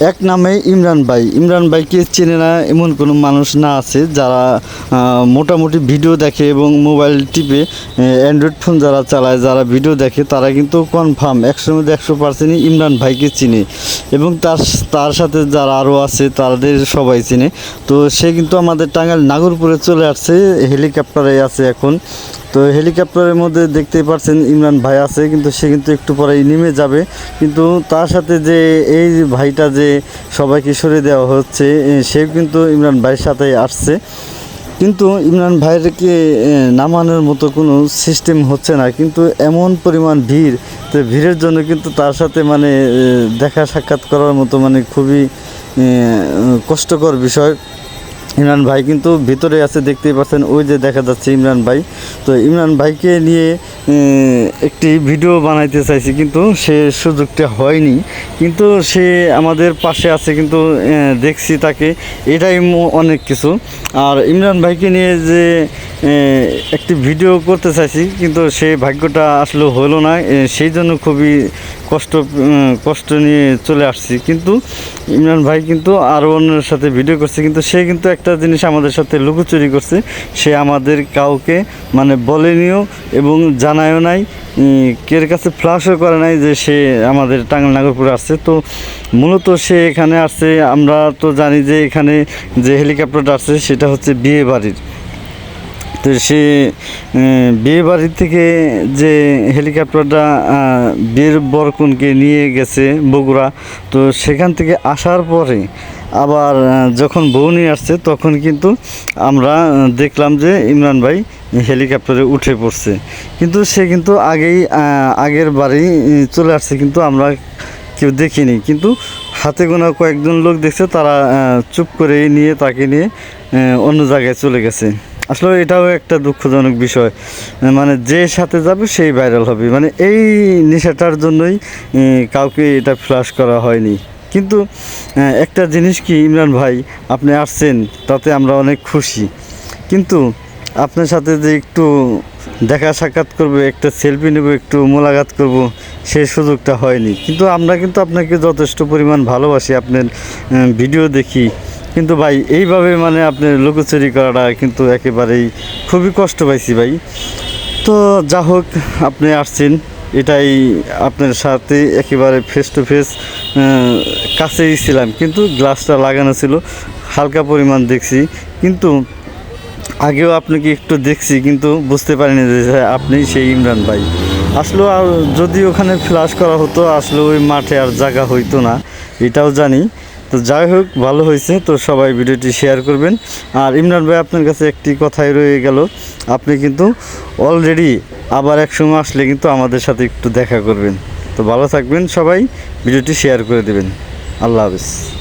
এক নামে ইমরান ভাই। ইমরান ভাইকে চেনে না এমন কোনো মানুষ না আছে যারা মোটামুটি ভিডিও দেখে এবং মোবাইল টিপে অ্যান্ড্রয়েড ফোন যারা চালায়, যারা ভিডিও দেখে, তারা কিন্তু কনফার্ম একশোর মধ্যে একশো পার্সেন্টই ইমরান ভাইকে চিনে। এবং তার তার সাথে যারা আরও আছে, তাদের সবাই চিনে। তো সে কিন্তু আমাদের টাঙ্গাইল নাগরপুরে চলে আসছে, হেলিকপ্টারে আছে এখন। তো হেলিকপ্টারের মধ্যে দেখতেই পাচ্ছেন ইমরান ভাই আছে, কিন্তু সে কিন্তু একটু পরেই নেমে যাবে। কিন্তু তার সাথে যে এই ভাইটা যে সবাইকে সরে দেওয়া হচ্ছে সেও কিন্তু ইমরান ভাইয়ের সাথে আসছে। কিন্তু ইমরান ভাইয়েরকে নামানোর মতো কোনো সিস্টেম হচ্ছে না। কিন্তু এমন পরিমাণ ভিড়, তো ভিড়ের জন্য কিন্তু তার সাথে মানে দেখা সাক্ষাৎ করার মতো মানে খুবই কষ্টকর বিষয়। ইমরান ভাই কিন্তু ভিতরে আছে, দেখতেই পাচ্ছেন। ওই যে দেখা যাচ্ছে ইমরান ভাই। তো ইমরান ভাইকে নিয়ে একটি ভিডিও বানাইতে চাইছি, কিন্তু সে সুযোগটা হয়নি। কিন্তু সে আমাদের পাশে আছে, কিন্তু দেখছি তাকে। এটাই অনেক কিছু। আর ইমরান ভাইকে নিয়ে যে একটি ভিডিও করতে চাইছি, কিন্তু সেই ভাগ্যটা আসলে হলো না। সেই জন্য খুবই কষ্ট কষ্ট নিয়ে চলে আসছি। কিন্তু ইমরান ভাই কিন্তু আরও অন্যের সাথে ভিডিও করছে, কিন্তু সে কিন্তু একটা জিনিস আমাদের সাথে লুকোচুরি করছে। সে আমাদের কাউকে মানে বলেনিও এবং জানায়ও নাই কের কাছে ফ্লাশও করে নাই যে সে আমাদের টাঙ্গাল নাগরপুরে আসছে। তো মূলত সে এখানে আসছে, আমরা তো জানি যে এখানে যে হেলিকপ্টারটা আসছে, সেটা হচ্ছে বিয়ে বাড়ির। তো সে বিয়ে বাড়ি থেকে যে হেলিকপ্টারটা বিয়ের বরকুনকে নিয়ে গেছে বগুড়া, তো সেখান থেকে আসার পরে আবার যখন বউ নিয়ে আসছে তখন কিন্তু আমরা দেখলাম যে ইমরান ভাই হেলিকপ্টারে উঠে পড়ছে। কিন্তু সে কিন্তু আগেই আগের বাড়ি চলে আসছে কিন্তু আমরা কেউ দেখিনি। কিন্তু হাতে গোনা কয়েকজন লোক দেখছে তারা চুপ করে নিয়ে তাকে নিয়ে অন্য জায়গায় চলে গেছে। আসলে এটাও একটা দুঃখজনক বিষয়। মানে যে সাথে যাবে সেই ভাইরাল হবে। মানে এই নেশাটার জন্যই কাউকে এটা ফ্লাশ করা হয়নি। কিন্তু একটা জিনিস কি ইমরান ভাই, আপনি আসছেন, তাতে আমরা অনেক খুশি। কিন্তু আপনার সাথে যে একটু দেখা সাক্ষাৎ করব, একটা সেলফি নেব, একটু মোলাকাত করব সেই সুযোগটা হয়নি। কিন্তু আমরা কিন্তু আপনাকে যথেষ্ট পরিমাণ ভালোবাসি। আপনার ভিডিও দেখি। কিন্তু ভাই, এইভাবে মানে আপনি লুকোচুরি করাটা কিন্তু একেবারেই খুবই কষ্ট পাইছি ভাই। তো যা হোক, আপনি আসছেন, এটাই আপনার সাথে একেবারে ফেস টু ফেস কাছেই ছিলাম। কিন্তু গ্লাসটা লাগানো ছিল, হালকা পরিমাণ দেখছি। কিন্তু আগেও আপনাকে একটু দেখছি, কিন্তু বুঝতে পারিনি যে আপনি সেই ইমরান ভাই। আসলে আর যদি ওখানে ফ্লাশ করা হতো, আসলে ওই মাঠে আর জায়গা হইতো না, এটাও জানি। তো যাই হোক, ভালো হয়েছে। তো সবাই ভিডিওটি শেয়ার করবেন। আর ইমরান ভাই, আপনার কাছে একটি কথাই রয়ে গেল। আপনি কিন্তু অলরেডি আবার এক সময় আসলে কিন্তু আমাদের সাথে একটু দেখা করবেন। তো ভালো থাকবেন সবাই। ভিডিওটি শেয়ার করে দেবেন। আল্লাহ হাফিজ।